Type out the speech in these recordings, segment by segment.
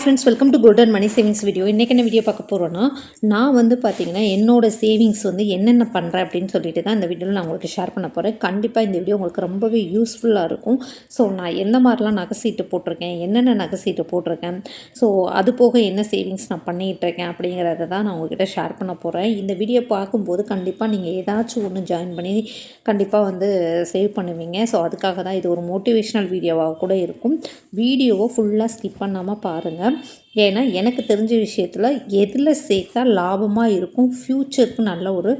Friends welcome to golden money savings video இன்றைக்கி என்ன video பார்க்க போகிறோன்னா நான் வந்து பார்த்தீங்கன்னா என்னோட சேவிங்ஸ் வந்து என்னென்ன பண்ணுறேன் அப்படின்னு சொல்லிட்டு தான் இந்த வீடியோவில் நான் உங்களுக்கு ஷேர் பண்ண போகிறேன் கண்டிப்பாக இந்த வீடியோ உங்களுக்கு ரொம்பவே யூஸ்ஃபுல்லாக இருக்கும். ஸோ நான் எந்த மாதிரிலாம் நகை சீட்டு போட்டிருக்கேன் என்னென்ன நகை சீட்டு போட்டிருக்கேன் ஸோ அது போக என்ன சேவிங்ஸ் நான் பண்ணிகிட்டு இருக்கேன் அப்படிங்கிறத தான் நான் உங்ககிட்ட ஷேர் பண்ண போகிறேன் இந்த வீடியோ பார்க்கும்போது கண்டிப்பாக நீங்கள் ஏதாச்சும் ஒன்று ஜாயின் பண்ணி கண்டிப்பாக வந்து சேவ் பண்ணுவீங்க. ஸோ அதுக்காக தான் இது ஒரு மோட்டிவேஷ்னல் வீடியோவாக கூட இருக்கும். வீடியோவை ஃபுல்லாக ஸ்கிப் பண்ணாமல் பாருங்கள் ஏன்னா எனக்கு தெரிஞ்ச விஷயத்தில் எதில் சேர்த்தா லாபமாக இருக்கும் ஃப்யூச்சருக்கு நல்ல ஒரு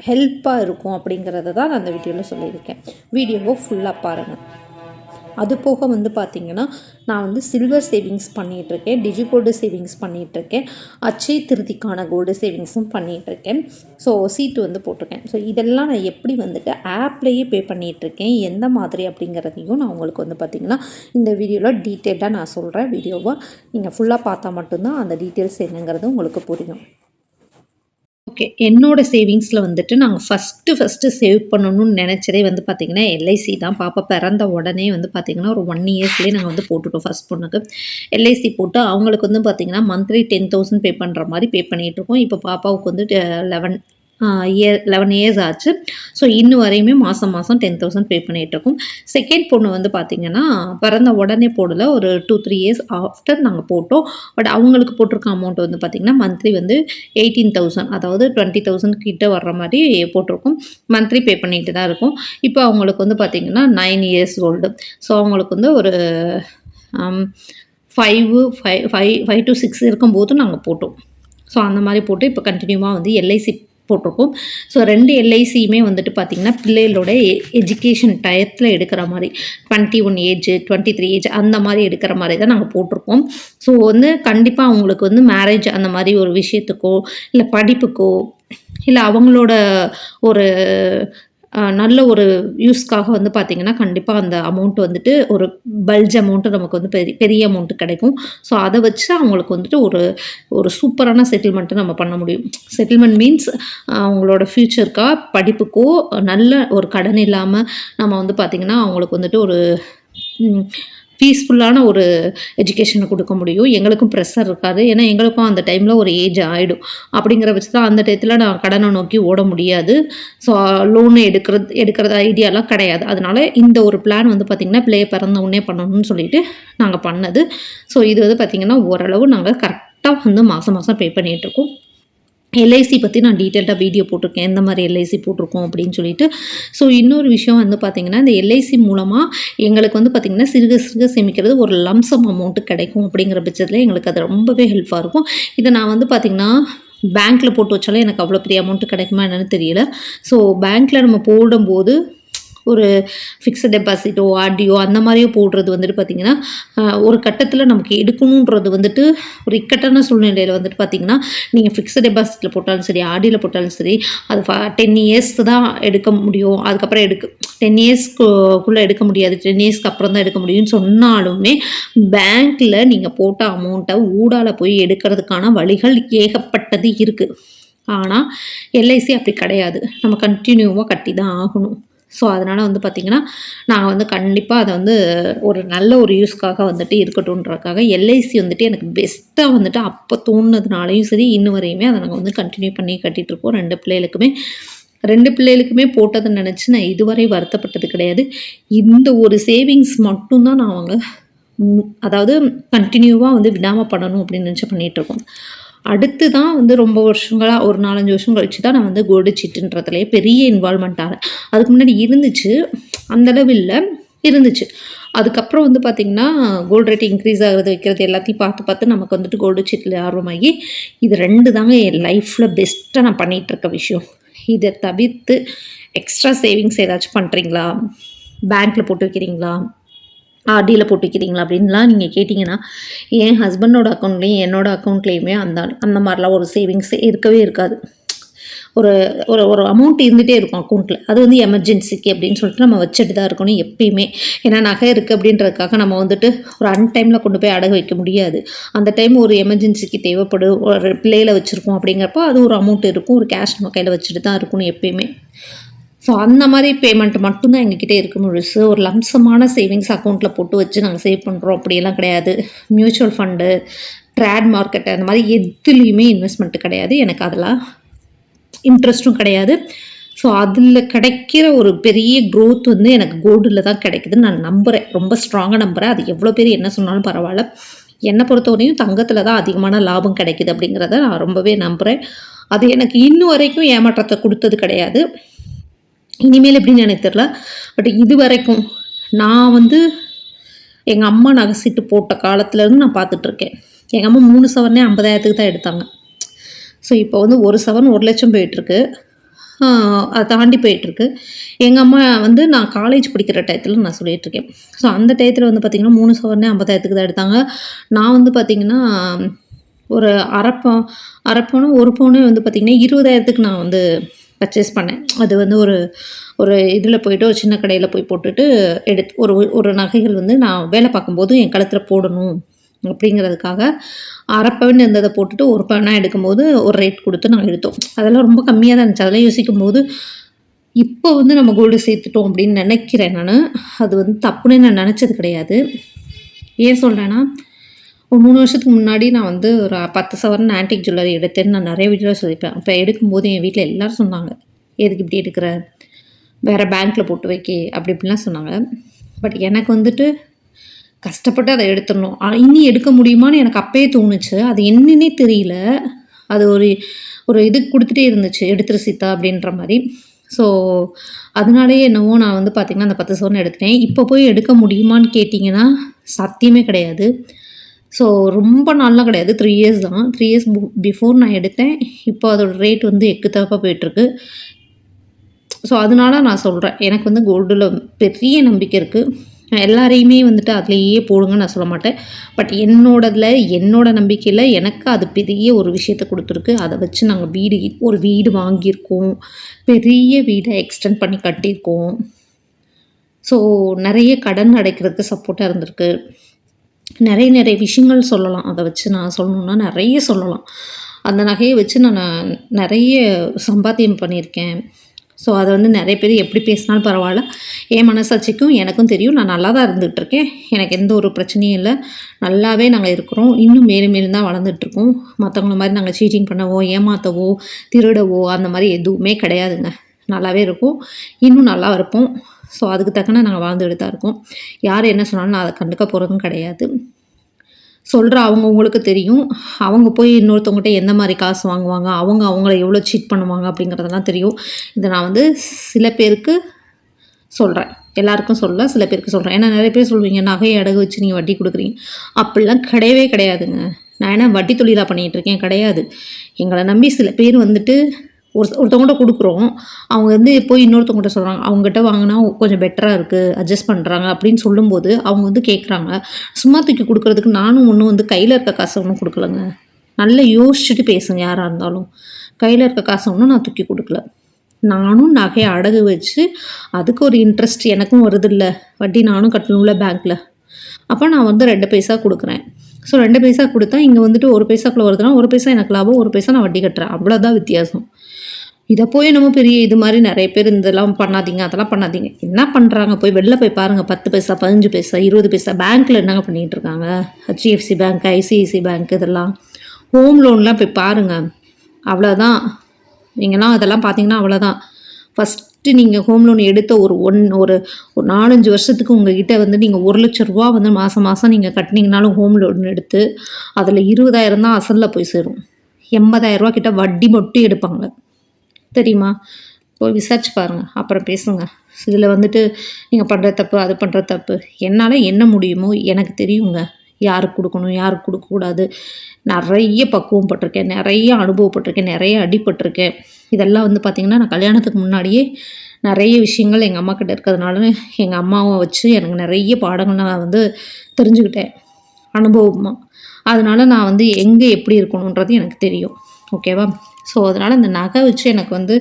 ஹெல்ப்பாக இருக்கும் அப்படிங்கிறத தான் நான் அந்த வீடியோவில் சொல்லியிருக்கேன். வீடியோவை ஃபுல்லாக பாருங்கள் அது போக வந்து பார்த்திங்கன்னா நான் வந்து சில்வர் சேவிங்ஸ் பண்ணிகிட்ருக்கேன் டிஜிகோல்டு சேவிங்ஸ் பண்ணிகிட்ருக்கேன் அச்சய திருதிக்கான கோல்டு சேவிங்ஸும் பண்ணிகிட்ருக்கேன் ஸோ சீட்டு வந்து போட்டிருக்கேன். ஸோ இதெல்லாம் நான் எப்படி வந்துட்டு ஆப்லேயே பே பண்ணிகிட்ருக்கேன் எந்த மாதிரி அப்படிங்கிறதையும் நான் உங்களுக்கு வந்து பார்த்திங்கன்னா இந்த வீடியோவில் டீட்டெயிலாக நான் சொல்கிறேன் வீடியோவை நீங்கள் ஃபுல்லாக பார்த்தா மட்டும்தான் அந்த டீட்டெயில்ஸ் என்னங்கிறது உங்களுக்கு புரியும். ஓகே என்னோடய சேவிங்ஸில் வந்துட்டு நாங்கள் ஃபஸ்ட்டு ஃபஸ்ட்டு சேவ் பண்ணணும்னு நினச்சதே வந்து பார்த்திங்கன்னா எல்ஐசி தான். பாப்பா பிறந்த உடனே வந்து பார்த்திங்கன்னா ஒரு ஒன் இயர்ஸ்லேயே நாங்கள் வந்து போட்டுட்டோம் ஃபஸ்ட் பொண்ணுக்கு. எல்ஐசி போட்டு அவங்களுக்கு வந்து பார்த்திங்கன்னா மந்த்லி டென் தௌசண்ட் பே பண்ணுற மாதிரி பே பண்ணிகிட்ருக்கோம் இப்போ பாப்பாவுக்கு வந்து uh, eleven year eleven years ஆச்சு. ஸோ இன்னும் வரையுமே மாதம் மாதம் டென் தௌசண்ட் பே பண்ணிகிட்ருக்கோம் செகண்ட் பொண்ணு வந்து பார்த்திங்கன்னா பிறந்த உடனே போடல. ஒரு டூ த்ரீ இயர்ஸ் ஆஃப்டர் நாங்கள் போட்டோம். பட் அவங்களுக்கு போட்டிருக்க அமௌண்ட் வந்து பார்த்திங்கன்னா மந்த்லி வந்து எயிட்டீன் தௌசண்ட் அதாவது டுவெண்ட்டி தௌசண்ட் கிட்ட வர்ற மாதிரி போட்டிருக்கோம். மந்த்லி பே பண்ணிட்டு தான் இருக்கும். இப்போ அவங்களுக்கு வந்து பார்த்திங்கன்னா நைன் இயர்ஸ் ஓல்டு ஸோ அவங்களுக்கு வந்து ஒரு five five five five to six இருக்கும்போது நாங்கள் போட்டோம். ஸோ அந்த மாதிரி போட்டு இப்போ கண்டினியூவாக வந்து எல்ஐசி போட்டிருக்கோம். ஸோ ரெண்டு எல்ஐசியுமே வந்துட்டு பார்த்திங்கன்னா பிள்ளைகளோட எஜுகேஷன் டயத்தில் எடுக்கிற மாதிரி twenty one age twenty three age அந்த மாதிரி எடுக்கிற மாதிரி தான் நாங்கள் போட்டிருக்கோம். ஸோ வந்து கண்டிப்பாக அவங்களுக்கு வந்து மேரேஜ் அந்த மாதிரி ஒரு விஷயத்துக்கோ இல்லை படிப்புக்கோ இல்லை அவங்களோட ஒரு நல்ல ஒரு யூஸ்க்காக வந்து பார்த்திங்கன்னா கண்டிப்பாக அந்த அமௌண்ட் வந்துட்டு ஒரு பல்ஜ் அமௌண்ட்டு நமக்கு வந்து பெரிய பெரிய அமௌண்ட்டு கிடைக்கும். ஸோ அதை வச்சு அவங்களுக்கு வந்துட்டு ஒரு ஒரு சூப்பரான செட்டில்மெண்ட்டை நம்ம பண்ண முடியும். செட்டில்மெண்ட் மீன்ஸ் அவங்களோட ஃப்யூச்சருக்கா படிப்புக்கோ நல்ல ஒரு கடன் இல்லாமல் நம்ம வந்து பார்த்திங்கன்னா அவங்களுக்கு வந்துட்டு ஒரு பீஸ்ஃபுல்லான ஒரு எஜுகேஷனை கொடுக்க முடியும். எங்களுக்கும் ப்ரெஷர் இருக்காது. ஏன்னா எங்களுக்கும் அந்த டைமில் ஒரு ஏஜ் ஆகிடும் அப்படிங்கிற பட்சத்தில் அந்த டயத்தில் நான் கடனை நோக்கி ஓட முடியாது. ஸோ லோன் எடுக்கிறது எடுக்கிறது ஐடியாலாம் கிடையாது. அதனால் இந்த ஒரு பிளான் வந்து பார்த்திங்கன்னா பிள்ளைய பிறந்த உடனே பண்ணணும்னு சொல்லிட்டு நாங்கள் பண்ணது. ஸோ இது வந்து பார்த்திங்கன்னா ஓரளவு நாங்கள் கரெக்டாக வந்து மாதம் மாதம் பே பண்ணிகிட்ருக்கோம் எல்ஐசி பற்றி நான் டீட்டெயில்டாக வீடியோ போட்டிருக்கேன். எந்த மாதிரி எல்ஐசி போட்டிருக்கோம் அப்படின்னு சொல்லிட்டு. ஸோ இன்னொரு விஷயம் வந்து பார்த்திங்கன்னா இந்த எல்ஐசி மூலமாக எங்களுக்கு வந்து பார்த்திங்கன்னா சிறுக சிறுக சேமிக்கிறது ஒரு லம்சம் அமௌண்ட்டு கிடைக்கும் அப்படிங்கிற பட்சத்தில் எங்களுக்கு அது ரொம்பவே ஹெல்ப்பாக இருக்கும். இதை நான் வந்து பார்த்திங்கன்னா பேங்க்கில் போட்டு வச்சாலும் எனக்கு அவ்வளோ பெரிய அமௌண்ட்டு கிடைக்குமா என்னென்னு தெரியல. ஸோ பேங்க்கில் நம்ம போடும்போது ஒரு ஃபிக்ஸட் டெபாசிட்டோ ஆர்டியோ அந்த மாதிரியோ போடுறது வந்துட்டு பார்த்திங்கன்னா ஒரு கட்டத்தில் நமக்கு எடுக்கணுன்றது வந்துட்டு ஒரு இக்கட்டான சூழ்நிலையில் வந்துட்டு பார்த்திங்கன்னா நீங்கள் ஃபிக்ஸட் டெபாசிட்டில் போட்டாலும் சரி ஆர்டியில் போட்டாலும் சரி அது டென் இயர்ஸ்க்கு தான் எடுக்க முடியும். அதுக்கப்புறம் எடுக்க டென் இயர்ஸ்க்குள்ளே எடுக்க முடியாது. டென் இயர்ஸ்க்கு அப்புறம் தான் எடுக்க முடியும்னு சொன்னாலுமே பேங்க்கில் நீங்கள் போட்ட அமௌண்ட்டை ஊடால போய் எடுக்கிறதுக்கான வழிகள் ஏகப்பட்டது இருக்குது ஆனால் எல்ஐசி அப்படி கிடையாது. நம்ம கண்டினியூவாக கட்டி தான் ஆகணும். ஸோ அதனால் வந்து பார்த்திங்கன்னா நாங்கள் வந்து கண்டிப்பாக அதை வந்து ஒரு நல்ல ஒரு யூஸ்க்காக வந்துட்டு இருக்கட்டும்ன்றக்காக எல்ஐசி வந்துட்டு எனக்கு பெஸ்ட்டாக வந்துட்டு அப்போ தோணுனதுனாலையும் சரி இன்னும் வரையுமே அதை நாங்கள் வந்து கண்டினியூ பண்ணி கட்டிகிட்ருக்கோம் ரெண்டு பிள்ளைகளுக்குமே ரெண்டு பிள்ளைகளுக்குமே போட்டதை நினச்சி நான் இதுவரை வருத்தப்பட்டது கிடையாது. இந்த ஒரு சேவிங்ஸ் மட்டும்தான் நான் அவங்க அதாவது கண்டினியூவாக வந்து விடாமல் பண்ணணும் அப்படின்னு நினச்சி பண்ணிகிட்ருக்கோம் அடுத்து தான் வந்து ரொம்ப வருஷங்களாக ஒரு நாலஞ்சு வருஷம் கழிச்சு தான் நான் வந்து கோல்டு சீட்டுன்றதுலேயே பெரிய இன்வால்மெண்ட் ஆகிறேன் அதுக்கு முன்னாடி இருந்துச்சு அந்தளவு இல்லை இருந்துச்சு. அதுக்கப்புறம் வந்து பார்த்திங்கன்னா கோல்டு ரேட் இன்க்ரீஸ் ஆகிறது வைக்கிறது எல்லாத்தையும் பார்த்து பார்த்து நமக்கு வந்துட்டு கோல்டு சீட்டில் ஆர்வமாகி இது ரெண்டு தாங்க என் லைஃப்பில் பெஸ்ட்டாக நான் பண்ணிகிட்ருக்க விஷயம். இதை தவிர்த்து எக்ஸ்ட்ரா சேவிங்ஸ் ஏதாச்சும் பண்ணுறீங்களா பேங்க்கில் போட்டு வைக்கிறீங்களா? ஆர்டியில் போட்டு வைக்கிறீங்களா அப்படின்லாம் நீங்கள் கேட்டிங்கன்னா என் ஹஸ்பண்டோட அக்கௌண்ட்லேயும் என்னோடய அக்கௌண்ட்லேயுமே அந்த அந்த மாதிரிலாம் ஒரு சேவிங்ஸ் இருக்கவே இருக்காது. ஒரு ஒரு ஒரு அமௌண்ட் இருந்துகிட்டே இருக்கும் அக்கௌண்ட்டில் அது வந்து எமர்ஜென்சிக்கு அப்படின்னு சொல்லிட்டு நம்ம வச்சுட்டு தான் இருக்கணும் எப்பயுமே. ஏன்னா நகை இருக்குது அப்படின்றதுக்காக நம்ம வந்துட்டு ஒரு அன் டைமில் கொண்டு போய் அடகு வைக்க முடியாது. அந்த டைம் ஒரு எமர்ஜென்சிக்கு தேவைப்படும் ஒரு பிள்ளையில் வச்சுருக்கோம் அப்படிங்கிறப்போ அது ஒரு அமௌண்ட் இருக்கும். ஒரு கேஷ் நம்ம கையில் வச்சுட்டு தான் இருக்கணும் எப்பயுமே. ஸோ அந்த மாதிரி பேமெண்ட் மட்டும்தான் எங்ககிட்ட இருக்க முழுசு. ஒரு லம்சமான சேவிங்ஸ் அக்கௌண்ட்டில் போட்டு வச்சு நாங்கள் சேவ் பண்ணுறோம் அப்படியெல்லாம் கிடையாது. மியூச்சுவல் ஃபண்டு ட்ரேட் மார்க்கெட் அந்த மாதிரி எதுலேயுமே இன்வெஸ்ட்மெண்ட் கிடையாது. எனக்கு அதெல்லாம் இன்ட்ரெஸ்ட்டும் கிடையாது. ஸோ அதில் கிடைக்கிற ஒரு பெரிய க்ரோத் வந்து எனக்கு கோல்டில் தான் கிடைக்குதுன்னு நான் நம்புகிறேன் ரொம்ப ஸ்ட்ராங்காக நம்புகிறேன் அது எவ்வளோ பேர் என்ன சொன்னாலும் பரவாயில்ல. என்னை பொறுத்தவரையும் தங்கத்தில் தான் அதிகமான லாபம் கிடைக்குது அப்படிங்கிறத நான் ரொம்பவே நம்புகிறேன் அது எனக்கு இன்னும் வரைக்கும் ஏமாற்றத்தை கொடுத்தது கிடையாது. இனிமேல் எப்படின்னு எனக்கு தெரில பட் இது வரைக்கும் நான் வந்து எங்கள் அம்மா நகை சீட்டு போட்ட காலத்துலேருந்து நான் பார்த்துட்ருக்கேன் எங்கள் அம்மா மூணு சவரனே ஐம்பதாயிரத்துக்கு தான் எடுத்தாங்க. ஸோ இப்போ வந்து ஒரு சவரன் ஒரு லட்சம் போயிட்டுருக்கு. அதை தாண்டி போயிட்டுருக்கு. எங்கள் அம்மா வந்து நான் காலேஜ் படிக்கிற டயத்தில் நான் சொல்லிகிட்ருக்கேன் ஸோ அந்த டயத்தில் வந்து பார்த்திங்கன்னா மூணு சவரனே ஐம்பதாயிரத்துக்கு தான் எடுத்தாங்க. நான் வந்து பார்த்திங்கன்னா ஒரு அரை பவுன் அரை பவுனும் ஒரு பவுனே வந்து பார்த்திங்கன்னா இருபதாயிரத்துக்கு நான் வந்து பர்ச்சேஸ் பண்ணேன். அது வந்து ஒரு ஒரு இதில் போயிட்டு ஒரு சின்ன கடையில் போய் போட்டுட்டு எடுத்து ஒரு ஒரு நகைகள் வந்து நான் வேலை பார்க்கும்போது என் கழுத்தில் போடணும் அப்படிங்கிறதுக்காக அரை பவுன் இருந்ததை போட்டுட்டு ஒரு பவுனாக எடுக்கும்போது ஒரு ரேட் கொடுத்து நாங்கள் எடுத்தோம். அதெல்லாம் ரொம்ப கம்மியாக தான் இருந்துச்சு. அதெல்லாம் யோசிக்கும் போது இப்போ வந்து நம்ம கோல்டு சேர்த்துட்டோம் அப்படின்னு நினைக்கிறேன் நான். அது வந்து தப்புன்னு நான் நினச்சது கிடையாது. ஏன் சொல்கிறேன்னா ஒரு மூணு வருஷத்துக்கு முன்னாடி நான் வந்து ஒரு பத்து சவரன் ஆன்டிக் ஜுவல்லரி எடுத்தேன்னு நான் நிறைய வீடியோ சொல்லியிருப்பேன் அப்போ எடுக்கும்போது என் வீட்டில் எல்லோரும் சொன்னாங்க எதுக்கு இப்படி எடுக்கிற? வேறு பேங்க்கில் போட்டு வைக்க அப்படி இப்படிலாம் சொன்னாங்க. பட் எனக்கு வந்துட்டு கஷ்டப்பட்டு அதை எடுத்துடணும். இனி எடுக்க முடியுமான்னு எனக்கு அப்பயே தோணுச்சு. அது என்னன்னே தெரியல. அது ஒரு ஒரு இது கொடுத்துட்டே இருந்துச்சு எடுத்துரு சீதா அப்படின்ற மாதிரி. ஸோ அதனாலேயே என்னவோ நான் வந்து பார்த்திங்கன்னா அந்த பத்து சவரன் எடுத்துட்டேன். இப்போ போய் எடுக்க முடியுமான்னு கேட்டிங்கன்னா சத்தியமே கிடையாது. ஸோ ரொம்ப நாள்லாம் கிடையாது. த்ரீ இயர்ஸ் தான். த்ரீ இயர்ஸ் பிஃபோர் நான் எடுத்தேன். இப்போ அதோடய ரேட் வந்து எக்குத்தாப்பாக போயிட்டுருக்கு. ஸோ அதனால நான் சொல்கிறேன் எனக்கு வந்து கோல்டில் பெரிய நம்பிக்கை இருக்குது எல்லாரையுமே வந்துட்டு அதுலேயே போடுங்கன்னு நான் சொல்ல மாட்டேன். பட் என்னோடதில் என்னோடய நம்பிக்கையில் எனக்கு அது பெரிய ஒரு விஷயத்த கொடுத்துருக்கு. அதை வச்சு நாங்கள் வீடு ஒரு வீடு வாங்கியிருக்கோம். பெரிய வீடை எக்ஸ்டெண்ட் பண்ணி கட்டியிருக்கோம். ஸோ நிறைய கடன் அடைக்கிறதுக்கு சப்போர்ட்டாக இருந்திருக்கு. நிறைய நிறைய விஷயங்கள் சொல்லலாம். அதை வச்சு நான் சொல்லணுன்னா நிறைய சொல்லலாம். அந்த நகையை வச்சு நான் நிறைய சம்பாத்தியம் பண்ணியிருக்கேன். ஸோ அதை வந்து நிறைய பேர் எப்படி பேசினாலும் பரவாயில்ல. என் மனசாட்சிக்கும் எனக்கும் தெரியும். நான் நல்லா தான் இருந்துகிட்ருக்கேன். எனக்கு எந்த ஒரு பிரச்சனையும் இல்லை. நல்லாவே நாங்கள் இருக்கிறோம். இன்னும் மேலும் மேலும் தான் வளர்ந்துட்டுருக்கோம் மற்றவங்கள மாதிரி நாங்கள் சீட்டிங் பண்ணவோ ஏமாற்றவோ திருடவோ அந்த மாதிரி எதுவுமே கிடையாதுங்க. நல்லாவே இருக்கும். இன்னும் நல்லா இருப்போம். ஸோ அதுக்கு தக்கன நாங்கள் வாழ்ந்துகிட்டு தான் இருக்கோம். யார் என்ன சொன்னாலும் நான் அதை கண்டுக்க போகிறதும் கிடையாது. சொல்கிற அவங்கவுங்களுக்கு தெரியும். அவங்க போய் இன்னொருத்தவங்ககிட்ட எந்த மாதிரி காசு வாங்குவாங்க? அவங்க அவங்கள எவ்வளோ சீட் பண்ணுவாங்க அப்படிங்கிறதெல்லாம் தெரியும். இதை நான் வந்து சில பேருக்கு சொல்கிறேன் எல்லாருக்கும் சொல்ல சில பேருக்கு சொல்கிறேன் ஏன்னா நிறைய பேர் சொல்லுவீங்க நகையை அடகு வச்சு நீங்கள் வட்டி கொடுக்குறீங்க. அப்படிலாம் கிடையவே கிடையாதுங்க. நான் என்ன வட்டி தொழிலாக பண்ணிகிட்ருக்கேன் கிடையாது. எங்களை நம்பி சில பேர் வந்துட்டு ஒரு ஒருத்தவங்கள்ட்ட கொடுக்குறோம். அவங்க வந்து போய் இன்னொருத்தவங்கள்ட்ட சொல்கிறாங்க அவங்ககிட்ட வாங்கினா கொஞ்சம் பெட்டராக இருக்குது அட்ஜஸ்ட் பண்ணுறாங்க அப்படின்னு சொல்லும்போது அவங்க வந்து கேட்குறாங்க சும்மா தூக்கி கொடுக்குறதுக்கு நானும் ஒன்றும் வந்து கையில் இருக்க காசை ஒன்றும் கொடுக்கலங்க. நல்லா யோசிச்சுட்டு பேசுங்க யாராக இருந்தாலும். கையில் இருக்க காசை ஒன்றும் நான் தூக்கி கொடுக்கல. நானும் நகையை அடகு வச்சு அதுக்கு ஒரு இன்ட்ரெஸ்ட் எனக்கும் வருது இல்லை வட்டி நானும் கட்டணும்ல பேங்க்கில் அப்போ நான் வந்து ரெண்டு பைசா கொடுக்குறேன். ஸோ ரெண்டு பைசா கொடுத்தா இங்கே வந்துட்டு ஒரு பைசாக்குள்ளே வருதுன்னா ஒரு பைசா எனக்கு லாபம் ஒரு பைசா நான் வட்டி கட்டுறேன். அவ்வளோதான் வித்தியாசம். இதை போய் நம்ம பெரிய இது மாதிரி நிறைய பேர் இதெல்லாம் பண்ணாதீங்க அதெல்லாம் பண்ணாதீங்க. என்ன பண்ணுறாங்க போய் வெளில போய் பாருங்கள் பத்து பைசா பதினஞ்சு பைசா இருபது பைசா பேங்க்கில் என்னங்க பண்ணிகிட்டு இருக்காங்க? ஹெச்டிஎஃப்சி பேங்க் ஐசிஐசி பேங்க் இதெல்லாம். ஹோம் லோன்லாம் போய் பாருங்கள் அவ்வளோதான் நீங்கள்லாம் அதெல்லாம் பார்த்தீங்கன்னா அவ்வளோதான் ஃபஸ்ட்டு நீங்கள் ஹோம் லோன் எடுத்த ஒரு ஒன் ஒரு ஒரு நாலஞ்சு வருஷத்துக்கு உங்ககிட்ட வந்து நீங்கள் ஒரு லட்ச ரூபா வந்து மாதம் மாதம் நீங்கள் கட்டினீங்கனாலும் ஹோம் லோன் எடுத்து அதில் இருபதாயிரம் தான் அசலில் போய் சேரும். எண்பதாயிரரூவா கிட்ட வட்டி மட்டும் எடுப்பாங்க. தெரியுமா? போய் விசாரிச்சு பாருங்கள் அப்புறம் பேசுங்க. இதில் வந்துட்டு நீங்கள் பண்ணுற தப்பு அது பண்ணுற தப்பு. என்னால் என்ன முடியுமோ எனக்கு தெரியுங்க. யாருக்கு கொடுக்கணும் யாருக்கு கொடுக்கக்கூடாது. நிறைய பக்குவம் பட்டிருக்கேன். நிறைய அனுபவப்பட்டிருக்கேன். நிறைய அடிபட்டிருக்கேன். இதெல்லாம் வந்து பார்த்திங்கன்னா நான் கல்யாணத்துக்கு முன்னாடியே நிறைய விஷயங்கள் எங்கள் அம்மா கிட்ட இருக்கிறதுனால எங்கள் அம்மாவை வச்சு எனக்கு நிறைய பாடங்கள் நான் வந்து தெரிஞ்சுக்கிட்டேன். அனுபவமாக அதனால் நான் வந்து எங்கே எப்படி இருக்கணுன்றது எனக்கு தெரியும். ஓகேவா? ஸோ அதனால் இந்த நகை வச்சு எனக்கு வந்து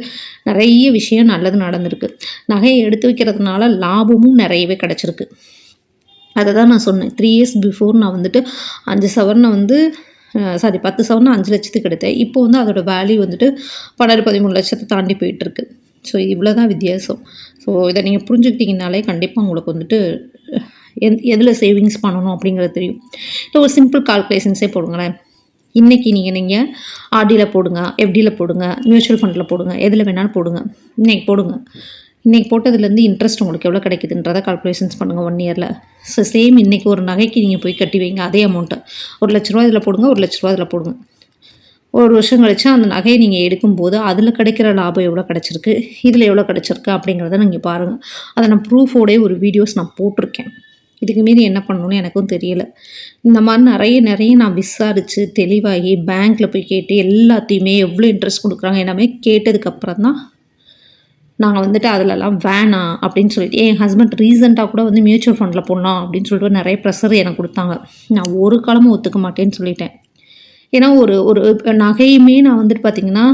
நிறைய விஷயம் நல்லது நடந்திருக்கு. நகையை எடுத்து வைக்கிறதுனால லாபமும் நிறையவே கிடச்சிருக்கு. அதை தான் நான் சொன்னேன். த்ரீ இயர்ஸ் பிஃபோர் நான் வந்துட்டு அஞ்சு சவரனை வந்து சாரி பத்து சவரனை அஞ்சு லட்சத்துக்கு எடுத்தேன். இப்போ வந்து அதோடய வேல்யூ வந்துட்டு பன்னெண்டு பதிமூணு லட்சத்தை தாண்டி போயிட்டுருக்கு. ஸோ இவ்வளோ தான் வித்தியாசம். ஸோ இதை நீங்கள் புரிஞ்சுக்கிட்டிங்கனாலே கண்டிப்பாக உங்களுக்கு வந்துட்டு எந் எதில் சேவிங்ஸ் பண்ணணும் அப்படிங்கிறது தெரியும். இல்லை ஒரு சிம்பிள் கால்குலேஷன்ஸே போடுங்களேன். இன்றைக்கி நீங்கள் நீங்கள் ஆர்டியில் போடுங்க எஃப்டியில் போடுங்க மியூச்சுவல் ஃபண்டில் போடுங்க எதில் வேணாலும் போடுங்க. இன்றைக்கி போடுங்க. இன்றைக்கி போட்டதுலேருந்து இன்ட்ரெஸ்ட் உங்களுக்கு எவ்வளோ கிடைக்குதுன்றதை கால்குலேஷன்ஸ் பண்ணுங்கள் ஒன் இயரில் ஸோ சேம் இன்றைக்கி ஒரு நகைக்கு நீங்கள் போய் கட்டி வைங்க அதே அமௌண்ட்டை ஒரு லட்ச ரூபா இதில் போடுங்க ஒரு லட்ச ரூபா இதில் போடுங்க. ஒரு வருஷம் கழிச்சு அந்த நகையை நீங்கள் எடுக்கும்போது அதில் கிடைக்கிற லாபம் எவ்வளோ கிடச்சிருக்கு இதில் எவ்வளோ கிடச்சிருக்கு அப்படிங்கிறத நீங்கள் பாருங்கள் அதை நான் ப்ரூஃபோடே ஒரு வீடியோஸ் நான் போட்டிருக்கேன். இதுக்கு மீது என்ன பண்ணணும்னு எனக்கும் தெரியல. இந்த மாதிரி நிறைய நிறைய நான் விசாரித்து தெளிவாகி பேங்க்கில் போய் கேட்டு எல்லாத்தையுமே எவ்வளோ இன்ட்ரெஸ்ட் கொடுக்குறாங்க எல்லாமே கேட்டதுக்கப்புறம் தான் நாங்கள் வந்துட்டு அதிலலாம் வேணாம் அப்படின்னு சொல்லிட்டு என் ஹஸ்பண்ட் ரீசெண்டாக கூட வந்து மியூச்சுவல் ஃபண்டில் போடலாம் அப்படின்னு சொல்லிட்டு நிறைய ப்ரெஷர் எனக்கு கொடுத்தாங்க. நான் ஒரு காலமும் ஒத்துக்க மாட்டேன்னு சொல்லிட்டேன். ஏன்னா ஒரு ஒரு நகையுமே நான் வந்துட்டு பார்த்திங்கன்னா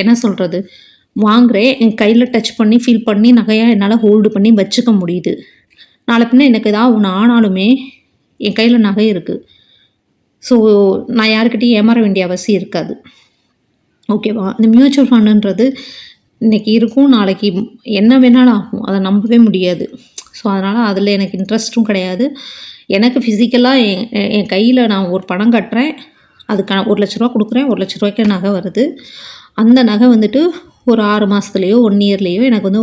என்ன சொல்கிறது வாங்குகிறேன் என் கையில் டச் பண்ணி ஃபீல் பண்ணி நகையாக என்னால் ஹோல்டு பண்ணி வச்சுக்க முடியுது. நாளை பின்ன எனக்கு ஏதாவது ஒன்று ஆனாலுமே என் கையில் நகை இருக்குது ஸோ நான் யாருக்கிட்டையும் ஏமாற வேண்டிய அவசியம் இருக்காது. ஓகேவா இந்த மியூச்சுவல் ஃபண்டுன்றது இன்றைக்கி இருக்கும் நாளைக்கு என்ன வேணாலும் ஆகும். அதை நம்பவே முடியாது. ஸோ அதனால் அதில் எனக்கு இன்ட்ரெஸ்ட்டும் கிடையாது. எனக்கு ஃபிசிக்கலாக என் என் கையில் நான் ஒரு பணம் கட்டுறேன். அதுக்கான ஒரு லட்ச ரூபா கொடுக்குறேன். ஒரு லட்ச ரூபாய்க்கு நகை வருது. அந்த நகை வந்துட்டு ஒரு ஆறு மாதத்துலேயோ ஒன் இயர்லேயோ எனக்கு வந்து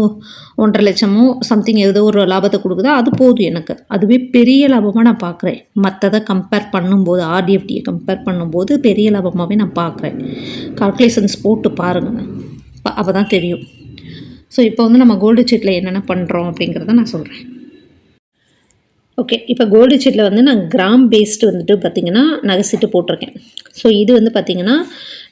ஒன்றரை லட்சமோ சம்திங் ஏதோ ஒரு லாபத்தை கொடுக்குதோ? அது போதும் எனக்கு. அதுவே பெரிய லாபமாக நான் பார்க்குறேன் மற்றதை கம்பேர் பண்ணும்போது ஆர்டிஎஃப்டியை கம்பேர் பண்ணும்போது பெரிய லாபமாகவே நான் பார்க்குறேன் கால்குலேஷன்ஸ் போட்டு பாருங்கள் அப்போ தான் தெரியும். ஸோ இப்போ வந்து நம்ம கோல்டு சீட்டில் என்னென்ன பண்ணுறோம் அப்படிங்கிறத நான் சொல்கிறேன் ஓகே இப்போ கோல்டு சீட்டில் வந்து நான் கிராம் பேஸ்டு வந்துட்டு பார்த்திங்கன்னா நகை சீட்டு போட்டிருக்கேன். ஸோ இது வந்து பார்த்திங்கன்னா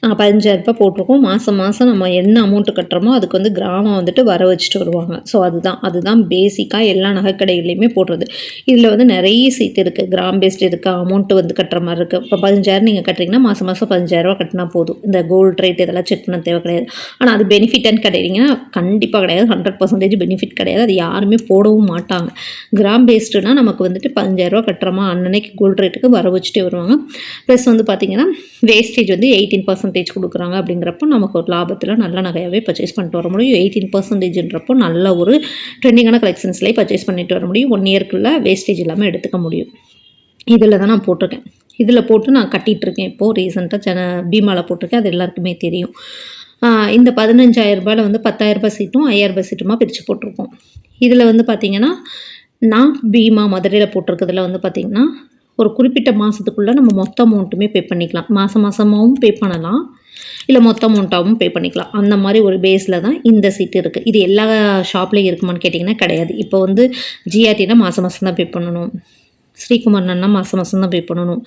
பதினஞ்சாயிரரூபா போட்டிருக்கோம். மாதம் மாதம் நம்ம என்ன அமௌண்ட்டு கட்டுறோமோ அதுக்கு வந்து கிராமம் வந்துட்டு வர வச்சுட்டு வருவாங்க. ஸோ அதுதான். அதுதான் பேசிக்காக எல்லா நகைக்கடைகள்லையுமே போடுறது. இதில் வந்து நிறைய சீட் இருக்குது கிராம் பேஸ்ட் இருக்குது அமௌண்ட்டு வந்து கட்டுற மாதிரி இருக்குது இப்போ பதினஞ்சாயிரம் நீங்கள் கட்டுறீங்கன்னா மாதம் மாதம் பதினஞ்சாயிரரூபா கட்டினா போதும். இந்த கோல்டு ரேட் இதெல்லாம் செக் பண்ண தேவை கிடையாது. ஆனால் அது பெனிஃபிட்டான்னு கிடையாதுங்கன்னா கண்டிப்பாக கிடையாது. ஹண்ட்ரட் பர்சன்டேஜ் பெனிஃபிட் கிடையாது. அது யாருமே போடவும் மாட்டாங்க. கிராம் பேஸ்டுனா நமக்கு வந்துட்டு பதினஞ்சாயிரரூபா கட்டுறோமா? அன்னன்னைக்கு கோல்டு ரேட்டுக்கு வர வச்சுட்டே வருவாங்க. ப்ளஸ் வந்து பார்த்திங்கன்னா வேஸ்டேஜ் வந்து எயிட்டீன் பர்சன்ட் பர்சன்டேஜ் கொடுக்குறாங்க அப்படிங்கிறப்போ நமக்கு ஒரு லாபத்தில் நல்ல நகையாகவே பர்ச்சேஸ் பண்ணிட்டு வர முடியும். எயிட்டீன் பர்சன்டேஜ்ன்றப்போ நல்ல ஒரு ட்ரெண்டிங்கான கலெக்ஷன்ஸ்லேயே பர்ச்சேஸ் பண்ணிட்டு வர முடியும். ஒன் இயர்க்குள்ளே வேஸ்டேஜ் இல்லாமல் எடுத்துக்க முடியும். இதில் தான் நான் போட்டிருக்கேன். இதில் போட்டு நான் கட்டிகிட்ருக்கேன் இப்போது ரீசெண்டாக ஜன பீமாவில் போட்டிருக்கேன். அது எல்லாருக்குமே தெரியும். இந்த பதினஞ்சாயிரம் ரூபாயில் வந்து பத்தாயிரரூபா சீட்டும் ஐயாயிரரூபா சீட்டுமா பிரித்து போட்டிருக்கோம். இதில் வந்து பார்த்திங்கன்னா நான் பீமா மதுரையில் போட்டிருக்கிறதுல வந்து பார்த்திங்கன்னா ஒரு குறிப்பிட்ட மாதத்துக்குள்ளே நம்ம மொத்த அமௌண்ட்டுமே பே பண்ணிக்கலாம். மாதம் மாதமாகவும் பே பண்ணலாம். இல்லை மொத்த அமௌண்ட்டாகவும் பே பண்ணிக்கலாம். அந்த மாதிரி ஒரு பேஸில் தான் இந்த சீட்டு இருக்குது இது எல்லா ஷாப்லேயும் இருக்குமான்னு கேட்டிங்கன்னா கிடையாது. இப்போ வந்து ஜிஆர்டினா மாதம் மாதம் தான் பே பண்ணணும். ஸ்ரீகுமார்னா மாதம் மாதம் தான் பே பண்ணணும்.